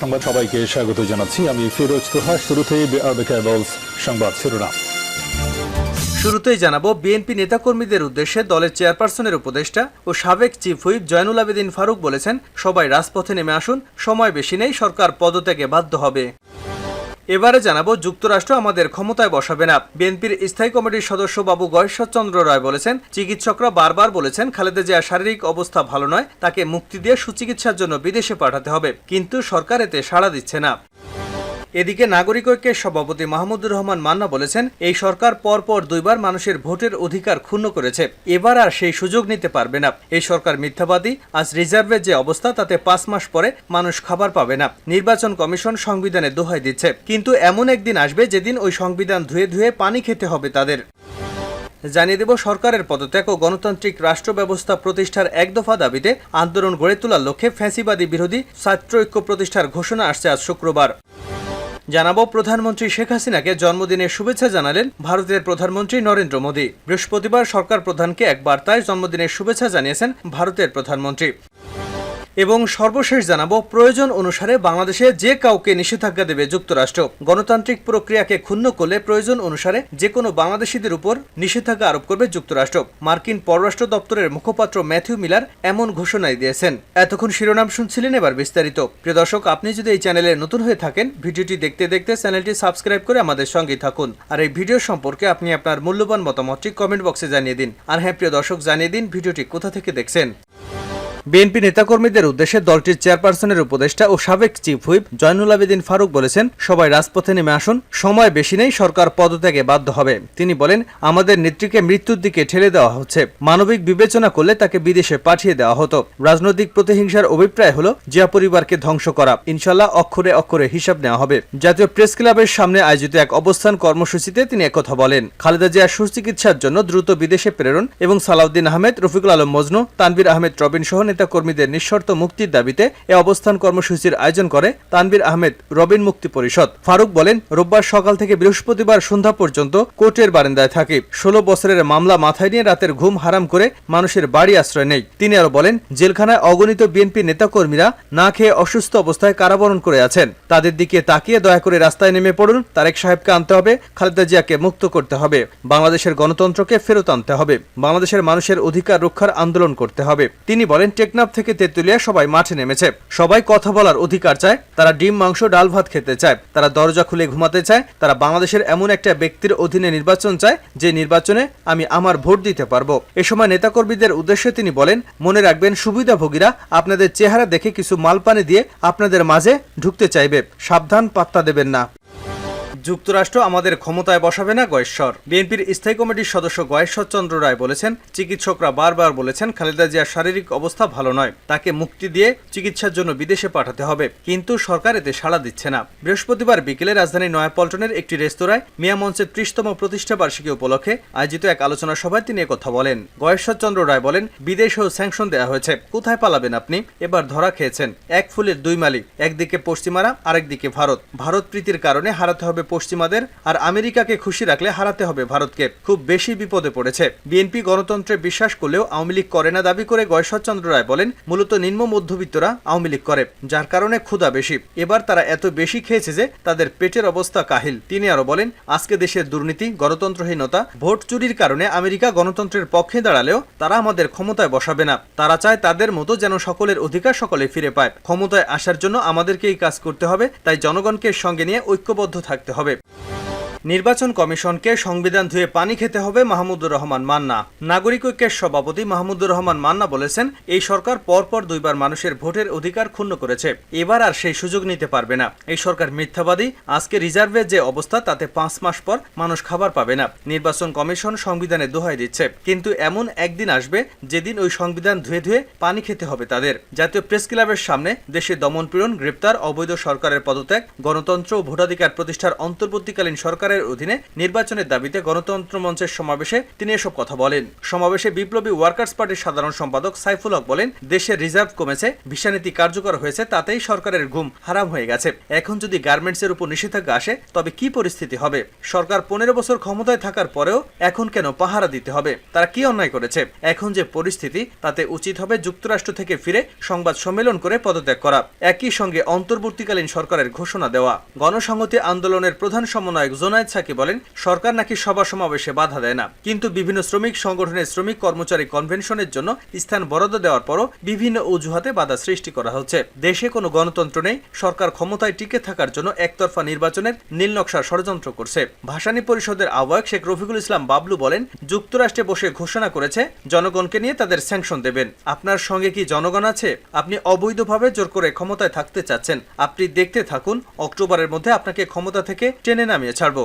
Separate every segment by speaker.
Speaker 1: সংবাদ সবাইকে স্বাগত জানাচ্ছি। আমি ফিরোজ তোহা শুরুতেই সংবাদ শিরোনাম।
Speaker 2: শুরুতেই জানাব, বিএনপি নেতাকর্মীদের উদ্দেশ্যে দলের চেয়ারপারসনের উপদেষ্টা ও সাবেক চিফ হুইপ জয়নুল আবেদিন ফারুক বলেছেন, সবাই রাজপথে নেমে আসুন, সময় বেশি নেই, সরকার পদত্যাগে বাধ্য হবে। এবারে জানাব, যুক্তরাষ্ট্র আমাদের ক্ষমতায় বসাবে না। বিএনপির স্থায়ী কমিটির সদস্য বাবু গয়েশ্বরচন্দ্র রায় বলেছেন, চিকিৎসকরা বারবার বলেছেন, খালেদা জিয়ার শারীরিক অবস্থা ভালো নয়, তাকে মুক্তি দিয়ে সুচিকিৎসার জন্য বিদেশে পাঠাতে হবে। কিন্তু সরকার এতে সাড়া দিচ্ছে না। এদিকে নাগরিক ঐক্যের সভাপতি মাহমুদুর রহমান মান্না বলেছেন, এই সরকার পরপর দুইবার মানুষের ভোটের অধিকার ক্ষুণ্ণ করেছে। এবার আর সেই সুযোগ নিতে পারবে না। এই সরকার মিথ্যাবাদী, আজ রিজার্ভের যে অবস্থা, তাতে পাঁচ মাস পরে মানুষ খাবার পাবে না। নির্বাচন কমিশন সংবিধানে দোহাই দিচ্ছে। কিন্তু এমন একদিন আসবে যেদিন ওই সংবিধান ধুয়ে ধুয়ে পানি খেতে হবে তাদের। জানিয়ে দেব, সরকারের পদত্যাগ ও গণতান্ত্রিক রাষ্ট্র ব্যবস্থা প্রতিষ্ঠার এক দফা দাবিতে আন্দোলন গড়ে তোলার লক্ষ্যে ফ্যাসিবাদী বিরোধী ছাত্র ঐক্য প্রতিষ্ঠার ঘোষণা আসছে আজ শুক্রবার। জানাব, প্রধানমন্ত্রী শেখ হাসিনাকে জন্মদিনের শুভেচ্ছা জানালেন ভারতের প্রধানমন্ত্রী নরেন্দ্র মোদী। বৃহস্পতিবার সরকার প্রধানকে এক বার্তায় জন্মদিনের শুভেচ্ছা জানিয়েছেন ভারতের প্রধানমন্ত্রী। এবং সর্বশেষ জানাব, প্রয়োজন অনুসারে বাংলাদেশে যে কাউকে নিষেধাজ্ঞা দেবে যুক্তরাষ্ট্র। গণতান্ত্রিক প্রক্রিয়াকে ক্ষুণ্ণ করলে প্রয়োজন অনুসারে যে কোনো বাংলাদেশিদের উপর নিষেধাজ্ঞা আরোপ করবে যুক্তরাষ্ট্র। মার্কিন পররাষ্ট্র দপ্তরের মুখপাত্র ম্যাথিউ মিলার এমন ঘোষণাই দিয়েছেন। এতক্ষণ শিরোনাম শুনছিলেন এবার বিস্তারিত। প্রিয় দর্শক, আপনি যদি এই চ্যানেলে নতুন হয়ে থাকেন, ভিডিওটি দেখতে দেখতে চ্যানেলটি সাবস্ক্রাইব করে আমাদের সঙ্গেই থাকুন। আর এই ভিডিও সম্পর্কে আপনি আপনার মূল্যবান মতামতটি কমেন্ট বক্সে জানিয়ে দিন। আর হ্যাঁ প্রিয় দর্শক, জানিয়ে দিন ভিডিওটি কোথা থেকে দেখছেন। বিএনপি নেতাকর্মীদের উদ্দেশ্যে দলটির চেয়ারপারসনের উপদেষ্টা ও সাবেক চিফ হুইপ জয়নুল আবেদিন ফারুক বলেছেন, সবাই রাজপথে নেমে আসুন, সময় বেশি নেই, সরকার পদত্যাগে বাধ্য হবে। তিনি বলেন, আমাদের নেত্রীকে মৃত্যুর দিকে ঠেলে দেওয়া হচ্ছে। মানবিক বিবেচনা করলে তাকে বিদেশে পাঠিয়ে দেওয়া হতো। রাজনৈতিক প্রতিহিংসার অভিপ্রায় হলো জিয়া পরিবারকে ধ্বংস করা। ইনশাল্লাহ অক্ষরে অক্ষরে হিসাব নেওয়া হবে। জাতীয় প্রেস ক্লাবের সামনে আয়োজিত এক অবস্থান কর্মসূচিতে তিনি একথা বলেন। খালেদা জিয়ার সুচিকিৎসার জন্য দ্রুত বিদেশে প্রেরণ এবং সালাউদ্দিন আহমেদ, রফিকুল আলম মজনু তানবির আহমেদ রবিন সহ নেতা কর্মীদের নিঃশর্ত মুক্তির দাবিতে এ অবস্থান কর্মসূচির আয়োজন করে তানবির আহমেদ রবিন মুক্তি পরিষদ। ফারুক বলেন, রোববার সকাল থেকে বৃহস্পতিবার সন্ধ্যা পর্যন্ত কোর্টের বারান্দায় থাকি। ষোলো বছরের মামলা মাথায় নিয়ে রাতের ঘুম হারাম করে মানুষের বাড়ি আশ্রয় নেই। তিনি আরও বলেন, জেলখানায় অগণিত বিএনপি নেতাকর্মীরা না খেয়ে অসুস্থ অবস্থায় কারাবরণ করে আছেন। তাদের দিকে তাকিয়ে দয়া করে রাস্তায় নেমে পড়ুন। তারেক সাহেবকে আনতে হবে, খালেদা জিয়াকে মুক্ত করতে হবে। বাংলাদেশের গণতন্ত্রকে ফেরত আনতে হবে। বাংলাদেশের মানুষের অধিকার রক্ষার আন্দোলন করতে হবে। তিনি বলেন টেকনাফ থেকে তেঁতুলিয়া সবাই মাঠে নেমেছে। সবাই কথা বলার অধিকার চায়, তারা ডিম, মাংস, ডাল, ভাত খেতে চায়। তারা দরজা খুলে ঘুমাতে চায়, তারা বাংলাদেশের এমন একটা ব্যক্তির অধীনে নির্বাচন চায়, যে নির্বাচনে আমি আমার ভোট দিতে পারব। এ সময় নেতাকর্মীদের উদ্দেশ্যে তিনি বলেন, মনে রাখবেন, সুবিধাভোগীরা আপনাদের চেহারা দেখে কিছু মালপানি দিয়ে আপনাদের মাঝে ঢুকতে চাইবে। সাবধান পাত্তা দেবেন না। যুক্তরাষ্ট্র আমাদের ক্ষমতায় বসাবে না, গয়েশ্বর। বিএনপির স্থায়ী কমিটির সদস্য গয়েশ্বর চন্দ্র রায় বলেছেন, চিকিৎসকরা বারবার বলেছেন, খালেদা জিয়ার শারীরিক অবস্থা ভালো নয়। তাকে মুক্তি দিয়ে চিকিৎসার জন্য বিদেশে পাঠাতে হবে। কিন্তু সরকার এতে সাড়া দিচ্ছে না। বৃহস্পতিবার বিকেলে রাজধানী নয়াপল্টনের একটি রেস্তোরাঁয় মিয়া মঞ্চের ত্রিশতম প্রতিষ্ঠা বার্ষিকী উপলক্ষে আয়োজিত এক আলোচনা সভায় তিনি কথা বলেন। গয়েশ্বর চন্দ্র রায় বলেন বিদেশেও স্যাংশন দেওয়া হয়েছে। কোথায় পালাবেন আপনি? এবার ধরা খেয়েছেন। এক ফুলের দুই মালি, একদিকে পশ্চিমারা, আরেকদিকে ভারত। ভারত প্রীতির কারণে হারাতে হবে পশ্চিমাদের আর আমেরিকাকে খুশি রাখলে হারাতে হবে ভারতকে। খুব বেশি বিপদে পড়েছে। বিএনপি গণতন্ত্রে বিশ্বাস করলেও আওয়ামী লীগ করে না দাবি করে গয়েশ্বরচন্দ্র রায় বলেন, মূলত নিম্ন মধ্যবিত্তরা আওয়ামী লীগ করে, যার কারণে ক্ষুধা বেশি। এবার তারা এত বেশি খেয়েছে যে তাদের পেটের অবস্থা কাহিল। তিনি আরও বলেন, আজকে দেশের দুর্নীতি, গণতন্ত্রহীনতা, ভোট চুরির কারণে আমেরিকা গণতন্ত্রের পক্ষে দাঁড়ালেও তারা আমাদের ক্ষমতায় বসাবে না। তারা চায় তাদের মতো যেন সকলের অধিকার সকলে ফিরে পায়। ক্ষমতায় আসার জন্য আমাদেরকেই কাজ করতে হবে, তাই জনগণকে সঙ্গে নিয়ে ঐক্যবদ্ধ থাকতে হবে। হবে নির্বাচন কমিশনকে সংবিধান ধুয়ে পানি খেতে হবে মাহমুদুর রহমান মান্না। নাগরিক ঐক্যের সভাপতি মাহমুদুর রহমান মান্না বলেছেন, এই সরকার পরপর দুইবার মানুষের ভোটের অধিকার ক্ষুণ্ণ করেছে। এবার আর সেই সুযোগ নিতে পারবে না। এই সরকার মিথ্যাবাদী। আজকে রিজার্ভের যে অবস্থা, তাতে পাঁচ মাস পর মানুষ খাবার পাবে না। নির্বাচন কমিশন সংবিধানে দোহাই দিচ্ছে। কিন্তু এমন একদিন আসবে যেদিন ওই সংবিধান ধুয়ে ধুয়ে পানি খেতে হবে তাদের। জাতীয় প্রেস ক্লাবের সামনে দেশে দমনপীড়ন গ্রেপ্তার, অবৈধ সরকারের পদত্যাগ, গণতন্ত্র ও ভোটাধিকার প্রতিষ্ঠার অন্তর্বর্তীকালীন সরকারের সরকারের অধীনে নির্বাচনের দাবিতে গণতন্ত্র মঞ্চের সমাবেশে তিনি এসব কথা বলেন। সমাবেশে বিপ্লবী ওয়ার্কার্স পার্টির সাধারণ সম্পাদক সাইফুল হক বলেন, দেশের রিজার্ভ কমেছে ভিসানীতি কার্যকর হয়েছে, তাতেই সরকারের ঘুম হারাম হয়ে গেছে। এখন যদি গার্মেন্টসের উপর নিষেধাজ্ঞা আসে, তবে কি পরিস্থিতি হবে? সরকার পনেরো বছর ক্ষমতায় থাকার পরেও এখন কেন পাহারা দিতে হবে? তারা কি অন্যায় করেছে? এখন যে পরিস্থিতি, তাতে উচিত হবে যুক্তরাষ্ট্র থেকে ফিরে সংবাদ সম্মেলন করে পদত্যাগ করা। একই সঙ্গে অন্তর্বর্তীকালীন সরকারের ঘোষণা দেওয়া। গণসংহতি আন্দোলনের প্রধান সমন্বয়ক জোনায়েদ সাকি বলেন? সরকার নাকি সভা সমাবেশে বাধা দেয় না। কিন্তু বিভিন্ন শ্রমিক সংগঠনের শ্রমিক কর্মচারী কনভেনশনের জন্য স্থান বরাদ্দ দেওয়ার পরও বিভিন্ন অজুহাতে বাধা সৃষ্টি করা হচ্ছে। দেশে কোনো গণতন্ত্র নেই। সরকার ক্ষমতায় টিকে থাকার জন্য একতরফা নির্বাচনের নীল নকশা ষড়যন্ত্র করছে। ভাসানী পরিষদের আহ্বায়ক শেখ রফিকুল ইসলাম বাবলু বলেন, যুক্তরাষ্ট্রে বসে ঘোষণা করেছে, জনগণকে নিয়ে তাদের স্যাংশন দেবেন। আপনার সঙ্গে কি জনগণ আছে? আপনি অবৈধভাবে জোর করে ক্ষমতায় থাকতে চাচ্ছেন। আপনি দেখতে থাকুন, অক্টোবরের মধ্যে আপনাকে ক্ষমতা থেকে টেনে নামিয়ে ছাড়বো।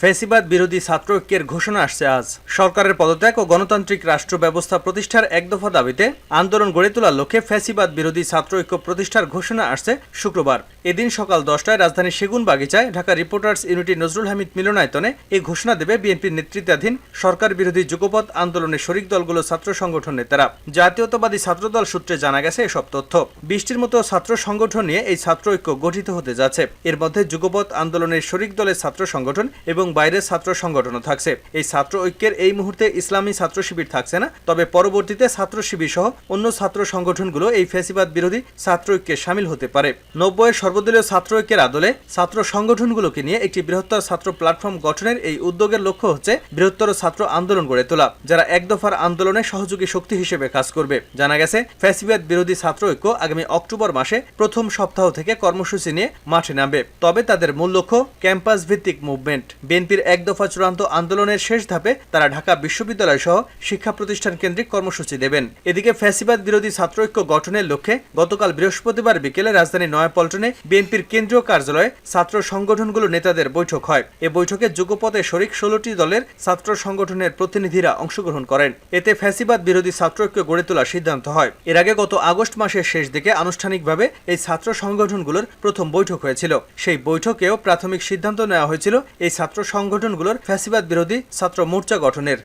Speaker 2: ফেসিবাদ বিরোধী ছাত্র ঐক্যের ঘোষণা আসছে আজ। সরকারের পদত্যাগ ও গণতান্ত্রিক রাষ্ট্র ব্যবস্থা প্রতিষ্ঠার এক দফা দাবিতে আন্দোলন গড়ে তোলার লক্ষ্যে ফেসিবাদ বিরোধী ছাত্র ঐক্য প্রতিষ্ঠার ঘোষণা আসছে শুক্রবার। এদিন সকাল দশটায় রাজধানীর সেগুন বাগিচায় ঢাকা রিপোর্টার্স ইউনিটি নজরুল হামিদ মিলনায়তনে এই ঘোষণা দেবে বিএনপির নেতৃত্বাধীন সরকার বিরোধী যুগপথ আন্দোলনের শরিক দলগুলো ছাত্র সংগঠন নেতারা। জাতীয়তাবাদী ছাত্রদল সূত্রে জানা গেছে এসব তথ্য। বৃষ্টির মতো ছাত্র সংগঠন নিয়ে এই ছাত্র ঐক্য গঠিত হতে যাচ্ছে। এর মধ্যে যুগপথ আন্দোলনের শরিক দলের ছাত্র সংগঠন এবং বাইরের ছাত্র সংগঠনও থাকছে। এই ছাত্র ঐক্যের এই মুহূর্তে ইসলামী ছাত্র শিবির থাকছে না, তবে পরবর্তীতে ছাত্র শিবির সহ অন্য ছাত্র সংগঠনগুলো এই ফেসিবাদ বিরোধী ছাত্র ঐক্যে সামিল হতে পারে। নব্বইয়ের সর্বদলীয় ছাত্র ঐক্যের আদলে ছাত্র সংগঠনগুলোকে নিয়ে একটি বৃহত্তর ছাত্র প্ল্যাটফর্ম গঠনের এই উদ্যোগের লক্ষ্য হচ্ছে বৃহত্তর ছাত্র আন্দোলন গড়ে তোলা, যারা এক দফার আন্দোলনে সহযোগী শক্তি হিসেবে কাজ করবে। জানা গেছে, ফ্যাসিবাদ বিরোধী ছাত্র ঐক্য আগামী অক্টোবর মাসে প্রথম সপ্তাহ থেকে কর্মসূচি নিয়ে মাঠে নামবে। তবে তাদের মূল লক্ষ্য ক্যাম্পাস ভিত্তিক মুভমেন্ট। বিএনপির এক দফা চূড়ান্ত আন্দোলনের শেষ ধাপে তারা ঢাকা বিশ্ববিদ্যালয় সহ শিক্ষা প্রতিষ্ঠান কেন্দ্রিক কর্মসূচি দেবেন। এদিকে ফ্যাসিবাদ বিরোধী ছাত্র ঐক্য গঠনের লক্ষ্যে গতকাল বৃহস্পতিবার বিকেলে রাজধানী নয়াপল্টনে বিএনপির কেন্দ্রীয় কার্যালয়ে ছাত্র সংগঠনগুলো নেতাদের বৈঠক হয়। এ বৈঠকে যুগপথে শরিক ষোলোটি দলের ছাত্র সংগঠনের প্রতিনিধিরা অংশগ্রহণ করেন। এতে ফ্যাসিবাদ বিরোধী ছাত্র ঐক্য গড়ে তোলার সিদ্ধান্ত হয়। এর আগে গত আগস্ট মাসের শেষ দিকে আনুষ্ঠানিকভাবে এই ছাত্র সংগঠনগুলোর প্রথম বৈঠক হয়েছিল। সেই বৈঠকেও প্রাথমিক সিদ্ধান্ত নেওয়া হয়েছিল এই ছাত্র সংগঠনগুলোর ফ্যাসিবাদ বিরোধী ছাত্র মোর্চা গঠনের।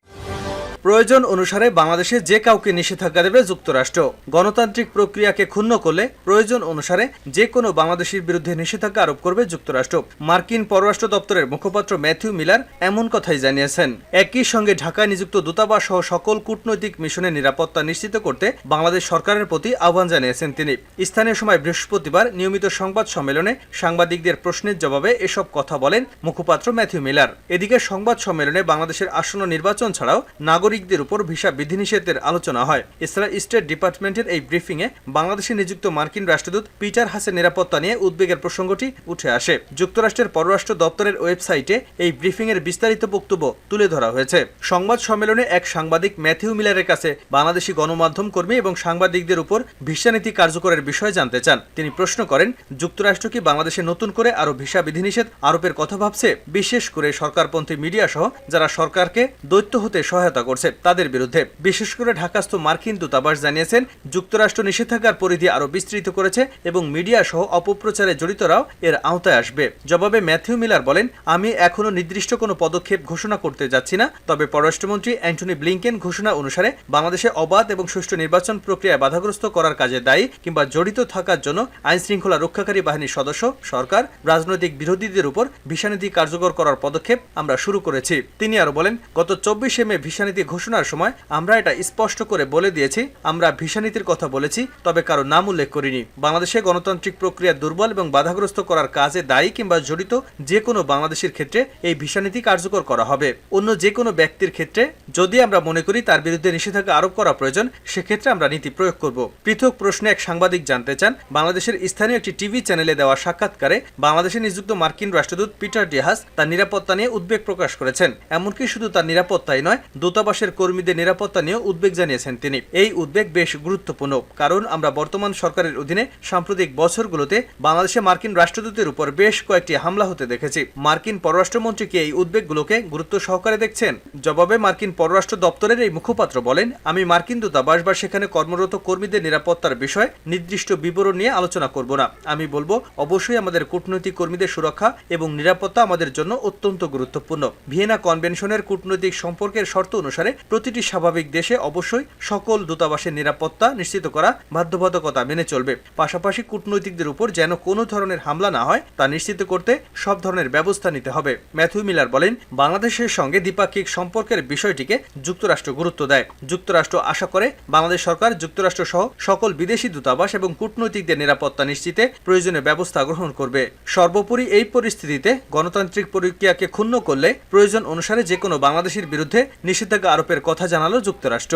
Speaker 2: প্রয়োজন অনুসারে বাংলাদেশে যে কাউকে নিষেধাজ্ঞা দেবে যুক্তরাষ্ট্র। গণতান্ত্রিক প্রক্রিয়াকে ক্ষুণ্ণ করলে প্রয়োজন অনুসারে যে কোনো বাংলাদেশের বিরুদ্ধে নিষেধাজ্ঞা আরোপ করবে যুক্তরাষ্ট্র। মার্কিন পররাষ্ট্র দপ্তরের মুখপাত্র ম্যাথিউ মিলার এমন কথাই জানিয়েছেন। একই সঙ্গে ঢাকায় নিযুক্ত দূতাবাস সহ সকল কূটনৈতিক মিশনের নিরাপত্তা নিশ্চিত করতে বাংলাদেশ সরকারের প্রতি আহ্বান জানিয়েছেন তিনি। স্থানীয় সময় বৃহস্পতিবার নিয়মিত সংবাদ সম্মেলনে সাংবাদিকদের প্রশ্নের জবাবে এসব কথা বলেন মুখপাত্র ম্যাথিউ মিলার। এদিকে সংবাদ সম্মেলনে বাংলাদেশের আসন্ন নির্বাচন ছাড়াও নাগরিকদের উপর ভিসা বিধিনিষেধের আলোচনা হয়। এছাড়া স্টেট ডিপার্টমেন্টের এই ব্রিফিংয়ে বাংলাদেশে নিযুক্ত মার্কিন রাষ্ট্রদূত পিটার হাসের নিরাপত্তা নিয়ে উদ্বেগের প্রসঙ্গটি উঠে আসে। যুক্তরাষ্ট্রের পররাষ্ট্র দপ্তরের ওয়েবসাইটে এই ব্রিফিংয়ের বিস্তারিত বক্তব্য তুলে ধরা হয়েছে। সংবাদ সম্মেলনে এক সাংবাদিক ম্যাথিউ মিলারের কাছে বাংলাদেশি গণমাধ্যম কর্মী এবং সাংবাদিকদের উপর ভিসা নীতি কার্যকরের বিষয়ে জানতে চান। তিনি প্রশ্ন করেন, যুক্তরাষ্ট্র কি বাংলাদেশে নতুন করে আরও ভিসা বিধিনিষেধ আরোপের কথা ভাবছে? বিশেষ করে সরকারপন্থী মিডিয়া সহ যারা সরকারকে দৈত্য হতে সহায়তা করছে তাদের বিরুদ্ধে। বিশেষ করে ঢাকাস্থ মার্কিন দূতাবাস জানিয়েছেন, যুক্তরাষ্ট্র নিষেধাজ্ঞার পরিধি আরও বিস্তৃত করেছে এবং মিডিয়া সহ অপপ্রচারে জড়িতরাও এর আওতায় আসবে। জবাবে ম্যাথিউ মিলার বলেন, আমি এখনও নির্দিষ্ট কোনো পদক্ষেপ ঘোষণা করতে যাচ্ছি না। তবে পররাষ্ট্রমন্ত্রী অ্যান্টনি ব্লিংকেন ঘোষণা অনুসারে, বাংলাদেশে অবাধ এবং সুষ্ঠু নির্বাচন প্রক্রিয়ায় বাধাগ্রস্ত করার কাজে দায়ী কিংবা জড়িত থাকার জন্য আইন শৃঙ্খলা রক্ষাকারী বাহিনীর সদস্য, সরকার, রাজনৈতিক বিরোধীদের উপর ভিসানীতি কার্যকর করার পদক্ষেপ আমরা শুরু করেছি। তিনি আরও বলেন, গত চব্বিশে মে ভিসানীতি ঘোষণার সময় আমরা এটা স্পষ্ট করে বলে দিয়েছি, আমরা ভিসানীতির কথা বলেছি, তবে কারও নাম উল্লেখ করিনি। বাংলাদেশে গণতান্ত্রিক প্রক্রিয়া দুর্বল এবং বাধাগ্রস্ত করার কাজে দায়ী কিংবা জড়িত যে কোনো বাংলাদেশের ক্ষেত্রে এই ভিসানীতি কার্যকর করা হবে। অন্য যে কোনো ব্যক্তির ক্ষেত্রে যদি আমরা মনে করি তার বিরুদ্ধে নিষেধাজ্ঞা আরোপ করা প্রয়োজন, সেক্ষেত্রে আমরা নীতি প্রয়োগ করব। পৃথক প্রশ্নে এক সাংবাদিক জানতে চান, বাংলাদেশের স্থানীয় একটি টিভি চ্যানেলে দেওয়া সাক্ষাৎকারে বাংলাদেশে নিযুক্ত মার্কিন রাষ্ট্রদূত পিটার ডিহাস তার নিরাপত্তা নিয়ে উদ্বেগ প্রকাশ করেছেন। এমনকি শুধু তার নিরাপত্তাই নয়, দূতাবাসে দূতাবাসের কর্মীদের নিরাপত্তা নিয়ে উদ্বেগ জানিয়েছেন তিনি। এই উদ্বেগ বেশ গুরুত্বপূর্ণ, কারণ আমরা বর্তমান সরকারের অধীনে সাম্প্রতিক বছরগুলোতে বাংলাদেশে মার্কিন রাষ্ট্রদূতের উপর বেশ কয়েকটি হামলা হতে দেখেছি। মার্কিন পররাষ্ট্রমন্ত্রী কি এই উদ্বেগগুলোকে গুরুত্ব সহকারে দেখছেন? জবাবে মার্কিন পররাষ্ট্র দপ্তরের এই মুখপাত্র বলেন, আমি মার্কিন দূতাবাস বা সেখানে কর্মরত কর্মীদের নিরাপত্তার বিষয়ে নির্দিষ্ট বিবরণ নিয়ে আলোচনা করব না। আমি বলব, অবশ্যই আমাদের কূটনৈতিক কর্মীদের সুরক্ষা এবং নিরাপত্তা আমাদের জন্য অত্যন্ত গুরুত্বপূর্ণ। ভিয়েনা কনভেনশনের কূটনৈতিক সম্পর্কের শর্ত অনুসারে প্রতিটি স্বাভাবিক দেশে অবশ্যই সকল দূতাবাসের নিরাপত্তা নিশ্চিত করা বাধ্যবাধকতা মেনে চলবে। পাশাপাশি কূটনৈতিকদের উপর যেন কোনো ধরনের হামলা না হয়, তা নিশ্চিত করতে সব ধরনের ব্যবস্থা নিতে হবে। ম্যাথিউ মিলার বলেন, বাংলাদেশের সঙ্গে দ্বিপাক্ষিক সম্পর্কের বিষয়টিকে যুক্তরাষ্ট্র গুরুত্ব দেয়। যুক্তরাষ্ট্র আশা করে, বাংলাদেশ সরকার, যুক্তরাষ্ট্র সহ সকল বিদেশি দূতাবাস এবং কূটনৈতিকদের নিরাপত্তা নিশ্চিতে প্রয়োজনীয় ব্যবস্থা গ্রহণ করবে। সর্বোপরি এই পরিস্থিতিতে গণতান্ত্রিক প্রক্রিয়াকে ক্ষুণ্ণ করলে প্রয়োজন অনুসারে যে কোনো বাংলাদেশের বিরুদ্ধে নিষেধাজ্ঞা আরোপের কথা জানালো যুক্তরাষ্ট্র।